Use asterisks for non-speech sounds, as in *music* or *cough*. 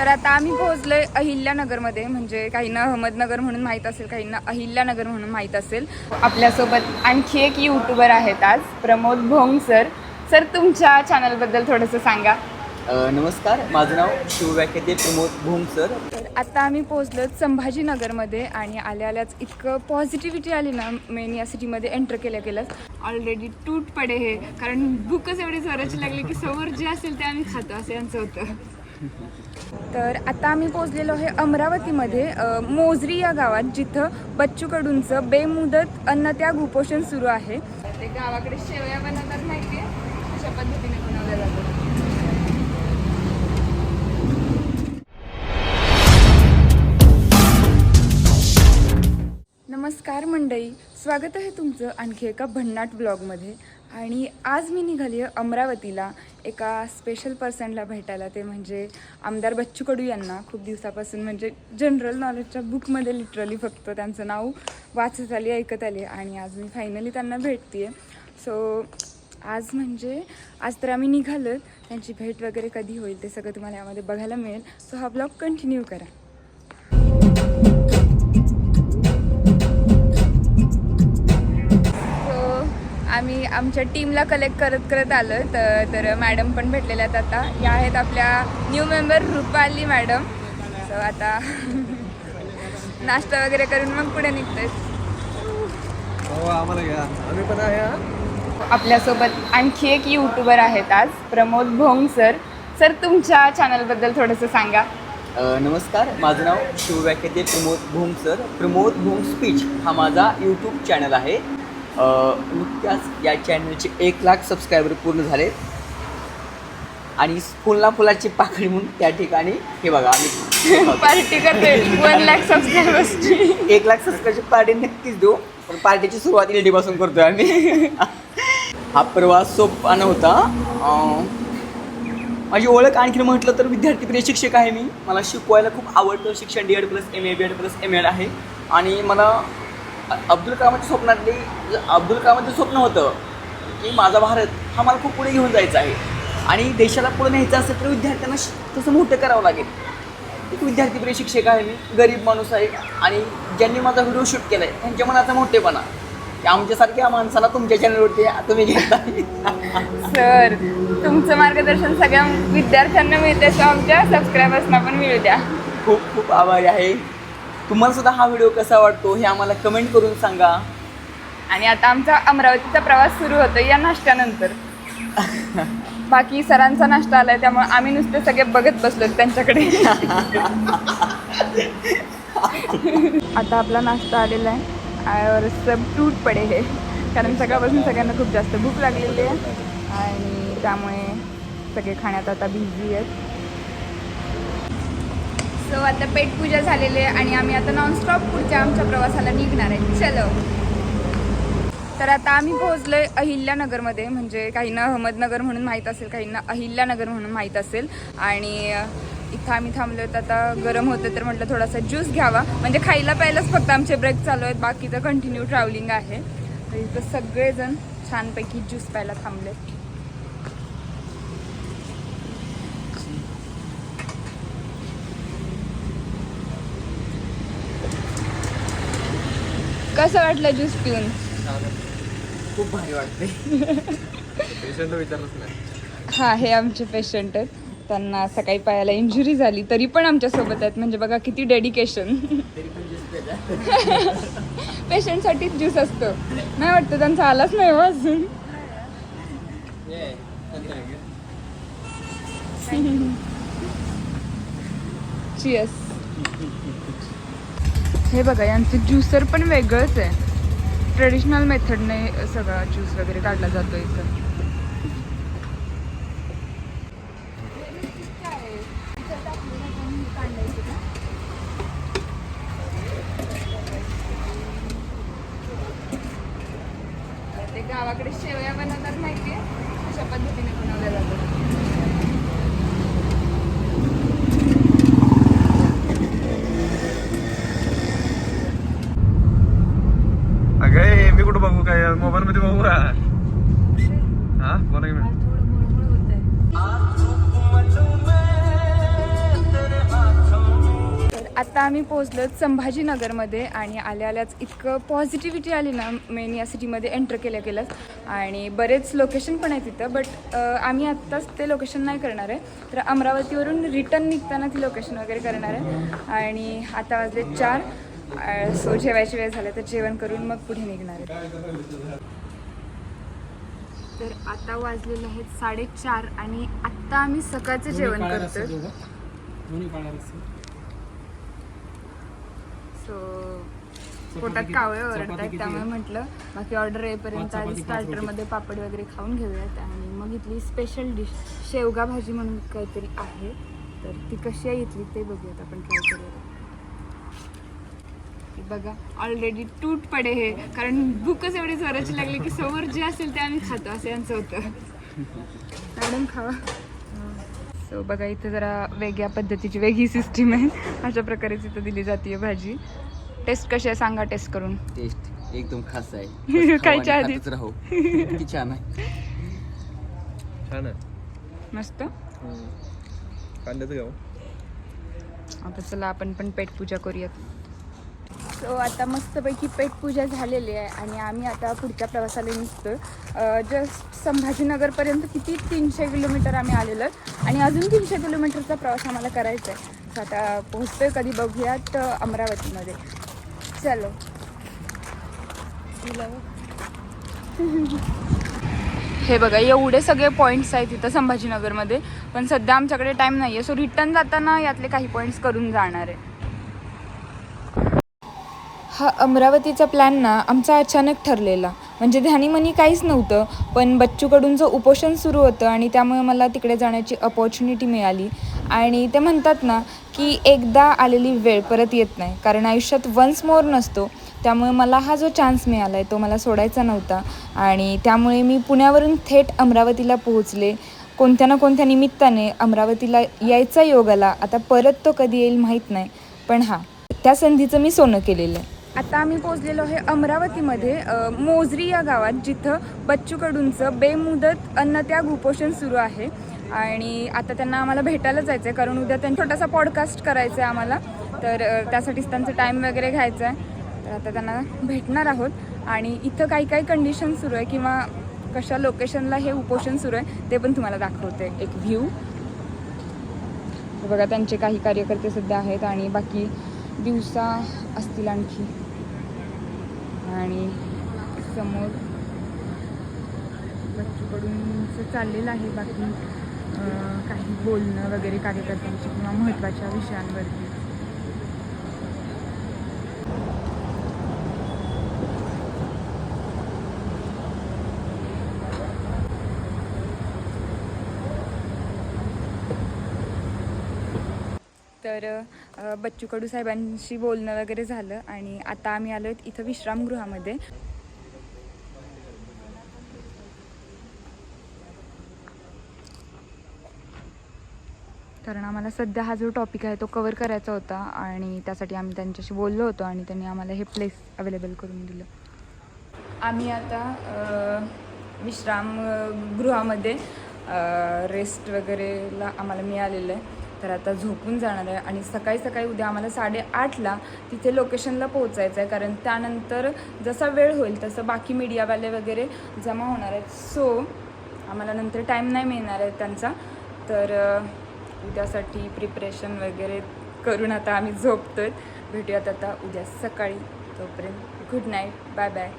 तर आता आम्ही पोहोचलोय अहिल्यानगरमध्ये. म्हणजे काहींना अहमदनगर म्हणून माहीत असेल काहींना अहिल्यानगर म्हणून माहीत असेल. आपल्यासोबत आणखी एक यूट्यूबर आहेत आज प्रमोद भोंग सर. सर तुमच्या चॅनलबद्दल थोडंसं सांगा. नमस्कार माझं नाव शिवव्याख्याते प्रमोद भोम सर. तर आता आम्ही पोहोचलो संभाजीनगरमध्ये आणि आल्या आल्याच इतकं पॉझिटिव्हिटी आली ना मेन या सिटीमध्ये एंटर केल्या केलंच ऑलरेडी टूट पडे हे कारण भूकच एवढी जोराची लागली की समोर जे असेल ते आम्ही खातो असं यांचं होतं. *laughs* तर आता आम्ही पोहोचलेलो आहे अमरावतीमध्ये मोजरी या गावात जिथं बच्चू कडूंचं बेमुदत अन्नत्याग उपोषण सुरू आहे. ते गावाकडे शेवया बनवतात माहिती आहे अशा पद्धतीने बनवल्या जातात. नमस्कार मंडळी. स्वागत आहे तुमचं आणखी एका भन्नाट ब्लॉगमध्ये. आणि आज मी निघाली आहे अमरावतीला. एका स्पेशल पर्सनला भेटायला. ते म्हणजे आमदार बच्चू कडू यांना. खूप दिवसापासून म्हणजे जनरल नॉलेजच्या बुकमध्ये लिटरली फक्त त्यांचं नाव वाचत आली ऐकत आली. आणि आज मी फायनली त्यांना भेटते सो आज म्हणजे आज तर आम्ही निघालो त्यांची भेट वगैरे कधी होईल ते सगळं तुम्हाला यामध्ये बघायला मिळेल. सो हा ब्लॉग कंटिन्यू करा. आम्ही आमच्या टीमला कलेक्ट करत करत आलो तर तर मॅडम पण भेटलेल्या आहेत आता. या आहेत आपल्या new member Rupali madam so आता *laughs* नाश्ता वगैरे करून मग पुढे निघतोय. आम्हाला घ्या. आम्ही पण आहे. आपल्यासोबत आणखी एक यूट्यूबर आहेत आज प्रमोद भोंग सर. सर तुमच्या चॅनलबद्दल थोडंसं सांगा. नमस्कार. माझं नाव शिवव्याख्याते प्रमोद भोम सर. प्रमोद भोम स्पीच हा माझा यूट्यूब चॅनल आहे. नुकत्याच या चॅनलचे एक लाख सबस्क्रायबर पूर्ण झाले. आणि फुलना फुलाची पाकळी म्हणून त्या ठिकाणी हे बघा आम्ही पार्टी करते वन लॅक सबस्क्रायबर्सची एक लाख सबस्क्राईबची पार्टी नक्कीच देऊ. पण पार्टीची सुरुवात इलेडीपासून करतोय आम्ही. *laughs* हा प्रवास सोपा नव्हता. माझी ओळख आणखी म्हटलं तर विद्यार्थी प्रिय शिक्षक आहे मी. मला शिकवायला खूप आवडतं. शिक्षण D Ed plus M A B Ed plus M Ed आहे. आणि मला अब्दुल कलामाच्या स्वप्नातली अब्दुल कलामाचं स्वप्न होतं की माझा भारत हा मला खूप पुढे घेऊन जायचा आहे. आणि देशाला पुढे न्यायचं असेल तर विद्यार्थ्यांना तसं मोठं करावं लागेल. एक विद्यार्थीप्रिय शिक्षक आहे मी गरीब माणूस आहे आणि ज्यांनी माझा व्हिडिओ शूट केला आहे त्यांच्या मनाचा मोठेपणा. की आमच्यासारख्या माणसाला तुमच्या चॅनलवरती तुम्ही घेताय सर तुमचं मार्गदर्शन सगळ्या विद्यार्थ्यांना मिळते सो आमच्या सबस्क्रायबर्सना पण मिळू द्या. खूप खूप आभारी आहे. तुम्हाला सुद्धा हा व्हिडिओ कसा वाटतो हे आम्हाला कमेंट करून सांगा. आणि आता आमचा अमरावतीचा प्रवास सुरू होतो या नाश्त्यानंतर. *laughs* बाकी सरांचा नाश्ता आलाय त्यामुळे आम्ही नुसते सगळे बघत बसलो त्यांच्याकडे. *laughs* आता आपला नाश्ता आलेला आहे. और सब टूट पडे हे. कारण सकाळपासून सगळ्यांना खूप जास्त भूक लागलेली आहे. आणि त्यामुळे सगळे खाण्यात आता बिझी आहेत. सो आता पेटपूजा झालेली आहे आणि आम्ही आता नॉनस्टॉप पुढच्या आमच्या प्रवासाला निघणार आहे. चलो. तर आता आम्ही पोहोचलोय अहिल्यानगरमध्ये. म्हणजे काहींना अहमदनगर म्हणून माहीत असेल काहींना अहिल्यानगर म्हणून माहीत असेल. आणि इथं आम्ही थांबलो आता गरम होतं तर म्हटलं थोडासा ज्यूस घ्यावा. म्हणजे खायला प्यायलाच फक्त आमचे ब्रेक चालू आहेत. बाकीचं कंटिन्यू ट्रॅव्हलिंग आहे. तर इथं सगळेजण छानपैकी ज्यूस प्यायला थांबले कसं वाटलं ज्यूस पिऊन? खूप भारी वाटते. पेशंट विचारलंच नाही. हा हे आमचे पेशंट आहेत. त्यांना सकाळी पायाला इंजुरी झाली तरी पण आमच्यासोबत आहेत. म्हणजे बघा किती डेडिकेशन पेशंटसाठीच ज्यूस असतो. नाही वाटतं त्यांचा आलाच नाही हो अजून. चियस हे बघा यांचं ज्युसर पण वेगळंच आहे. ट्रेडिशनल मेथडने सगळा ज्यूस वगैरे काढला जातो इथं. ते गावाकडे शेवया बनवतात माहितीये? अशा पद्धतीने बनवल्या जातात अगं मी कुठं बघू? काय मोबाईल मध्ये बघू का? हा? बोला की मॅडम. आता आम्ही पोहोचलो संभाजीनगरमध्ये आणि आल्या आल्याच इतकं पॉझिटिव्हिटी आली ना मेन या सिटीमध्ये एंटर केल्या गेलं आणि बरेच लोकेशन पण आहे तिथं बट आम्ही आत्ताच ते लोकेशन नाही करणार आहे. तर अमरावतीवरून रिटर्न निघताना ती लोकेशन वगैरे करणार आहे. आणि आता वाजले चार. सो जेवायची वेळ झाली तर जेवण करून मग पुढे निघणार आहे. तर आता वाजलेले आहेत साडेचार आणि आत्ता आम्ही सकाळचं जेवण करतो सो पोटात कावळे ओरडतात त्यामुळे म्हटलं बाकी ऑर्डर येईपर्यंत आधी स्टार्टरमध्ये पापड वगैरे खाऊन घेऊयात आणि मग इथली स्पेशल डिश शेवगा भाजी म्हणून काहीतरी आहे. तर ती कशी आहे इथली ते बघूयात आपण ट्राय करूयात. हे बघा ऑलरेडी टूट पडे हे. कारण भूकच एवढी जोराची लागली की समोर जे असेल ते आम्ही खातो असं यांचं होतं. मॅडम खावा. सो बघा इथं जरा वेगळ्या पद्धतीची वेगळी सिस्टीम आहे. अशा प्रकारे तिथं दिली जाते भाजी. टेस्ट कशी आहे सांगा टेस्ट करून. टेस्ट एकदम खास आहे. *laughs* खायच्या आधीच. राहू. किती छान आहे. छान आहे. मस्त. कांद्याचं आता चला आपण पण पेट पूजा करूयात. सो आता मस्तपैकी पेटपूजा झालेली आहे आणि आम्ही आता पुढच्या प्रवासाला निघतो जस्ट संभाजीनगरपर्यंत किती? तीनशे किलोमीटर आम्ही आलेलो आहे आणि अजून तीनशे किलोमीटरचा प्रवास आम्हाला करायचा आहे. सो आता पोहोचतोय कधी बघूयात अमरावतीमध्ये. चलो. *laughs* हे बघा एवढे सगळे पॉईंट्स आहेत इथं संभाजीनगरमध्ये. पण सध्या आमच्याकडे टाईम नाही आहे सो रिटर्न जाताना यातले काही पॉईंट्स करून जाणार आहे. हा अमरावतीचा प्लॅन ना आमचा अचानक ठरलेला. म्हणजे ध्यानीमनी काहीच नव्हतं पण बच्चूकडून उपोषण सुरू होतं आणि त्यामुळे मला तिकडे जाण्याची अपॉर्च्युनिटी मिळाली. आणि ते म्हणतात ना की एकदा आलेली वेळ परत येत नाही कारण आयुष्यात वन्स मोर नसतो. त्यामुळे मला हा जो चान्स मिळाला आहे तो मला सोडायचा नव्हता. आणि त्यामुळे मी पुण्यावरून थेट अमरावतीला पोहोचले. कोणत्या ना कोणत्या निमित्ताने अमरावतीला यायचा योग आला आता परत तो कधी येईल माहीत नाही. पण हां त्या संधीचं मी सोनं केलेलं आहे. आता आम्ही पोहोचलेलो आहे अमरावतीमध्ये मोजरी या गावात जिथं बच्चू कडूंचं बेमुदत अन्नत्याग उपोषण सुरू आहे. आणि आता त्यांना आम्हाला भेटायला जायचं आहे कारण उद्या त्यांना छोटासा पॉडकास्ट करायचा आहे आम्हाला. तर त्यासाठीच त्यांचं टाईम वगैरे घ्यायचं आहे तर आता त्यांना भेटणार आहोत. आणि इथं काही काही कंडिशन सुरू आहे किंवा कशा लोकेशनला हे उपोषण सुरू आहे ते पण तुम्हाला दाखवते. एक व्ह्यू बघा त्यांचे काही कार्यकर्ते सुद्धा आहेत आणि बाकी दिवसा असतील आणखी. आणि समोर बच्चूकडूनचं चाललेलं आहे बाकी काही बोलणं वगैरे कार्यकर्त्यांची किंवा महत्त्वाच्या विषयांवरती. तर बच्चू कडू साहेबांशी बोलणं वगैरे झालं आणि आता आम्ही आलो इथं विश्रामगृहामध्ये. कारण आम्हाला सध्या हा जो टॉपिक आहे तो कवर करायचा होता आणि त्यासाठी आम्ही त्यांच्याशी बोललो होतो आणि त्यांनी आम्हाला हे प्लेस अवेलेबल करून दिलं. आम्ही आता विश्रामगृहामध्ये रेस्ट वगैरेला आम्हाला मिळालेलं आहे. तर आता झोपून जाणार आहे आणि सकाळी सकाळी उद्या आम्हाला साडेआठला तिथे लोकेशनला पोहोचायचं आहे कारण त्यानंतर जसा वेळ होईल तसं बाकी मीडियावाले वगैरे जमा होणार आहेत. सो आम्हाला नंतर टाईम नाही मिळणार आहे त्यांचा. तर उद्यासाठी प्रिपरेशन वगैरे करून आता आम्ही झोपतो आहे भेटूयात आता उद्या सकाळी. तोपर्यंत गुड नाईट बाय बाय